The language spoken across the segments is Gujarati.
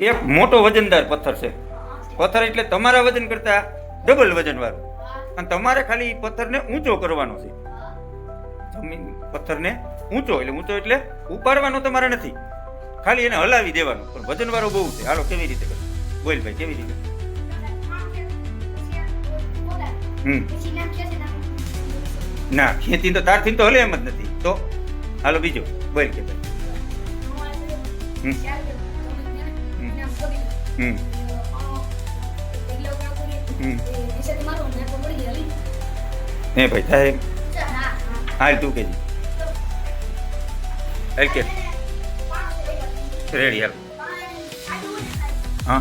એક મોટો વજનદાર પથ્થર છે. પથ્થર એટલે તમારા વજન કરતા ડબલ વજન વાળો અને તમારે ખાલી પથ્થરને ઊંચો કરવાનો છે. જમીન પથ્થરને ઊંચો, એટલે ઊંચો એટલે ઉપાડવાનો તમારે નથી. ખાલી એને હલાવી દેવાનો. પણ વજન વાળો બહુ છે. હાલો, કેવી રીતે કરો બોલ ભાઈ, કેવી રીતે? હમ. ના ખેતી તો તારથી તો હલે એમ જ નથી. તો, હાલો, બીજો. બોલ કે ભાઈ. હમ. હે ભાઈ સાહેબ હા તું કેજી હાલ કે. રેડી હાલ. હા.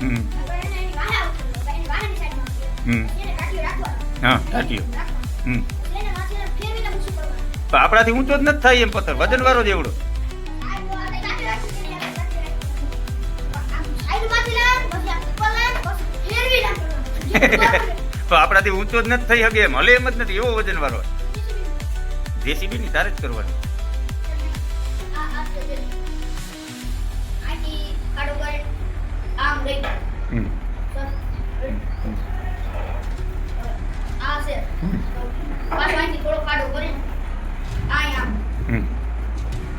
હમ. હમ. હા ટાટીઓ હમ. પણ આપણાથી ઊંચો જ નથી થાય એમ પથ્થર. વજન વાળો જ એવડો. તો આપણાથી ઊંચો જ નથી થઈ શકે એમ. હલે એમ જ નથી એવો વજન વાળો જેસીબી ની તારે જ કરવાની. હમ. થોડો ખાડો કરે આ આમ હમ.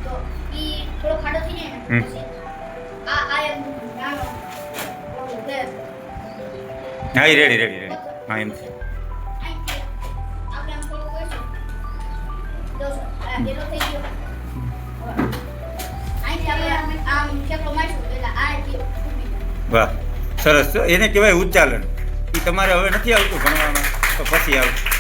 તો ઈ થોડો ખાડો થઈ જાય હા, એ રેડી રેડી રેડી હા, એમ છે. વાહ, સરસ. એને કહેવાય ઉચ્ચાલન. એ તમારે હવે નથી આવતું ભણવામાં, તો પછી આવશે.